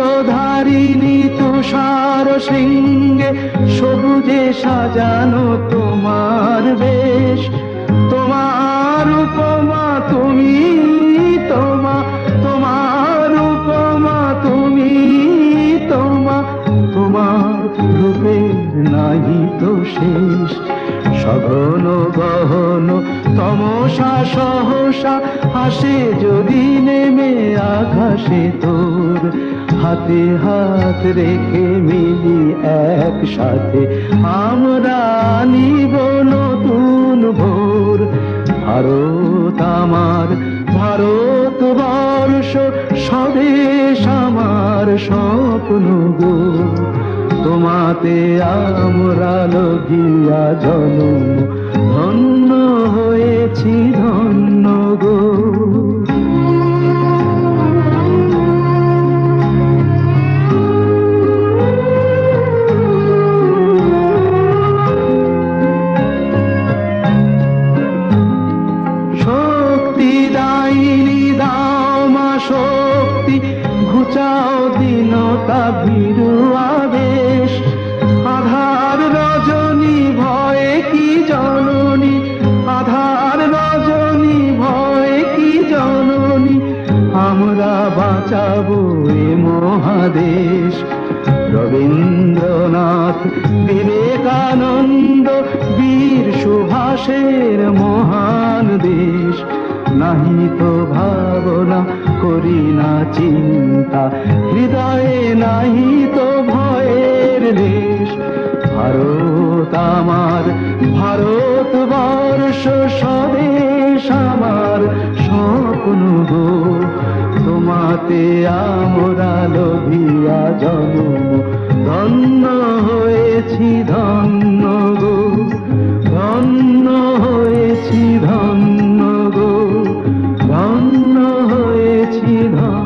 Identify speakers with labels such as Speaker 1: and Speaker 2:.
Speaker 1: ধারিণী তুষার শৃঙ্গে সবুজে সাজানো তোমার বেশ। তোমার উপমা তুমি, তোমা, তোমার উপমা তুমি, তোমা, তোমার রূপের নাহি তো শেষ। সঘন গহন তমসা সহসা হাসে যদি নেমে আকাশে তোর। হাতে হাত রেখে মিলি একসাথে। আমরা নিব নতুন ভোর। ভারত আমার, ভারত বর্ষ স্বদেশ আমার স্বপ্ন গো তোমাতে আমরা লগিয়া জনম। ধন্য ঘুচাও দিনতা ভীরু আবেশ আধার রজনী ভয়ে কি জননী? আধার রজনী ভয়ে কি জননী? আমরা বাঁচাবো এ মহাদেশ। রবীন্দ্রনাথ বিবেকানন্দ বীর সুভাষের মহান দেশ। নাহি তো ভাবনা করি না চিন্তা। হৃদয়ে নাহি তো ভয়ের দেশ। ভারত আমার, ভারত বর্ষ স্বদেশ আমার স্বপ্ন গো। তোমাতে আমরা লোভিয়া জন্ম, ধন্য হয়েছি ধন্য। felicidad.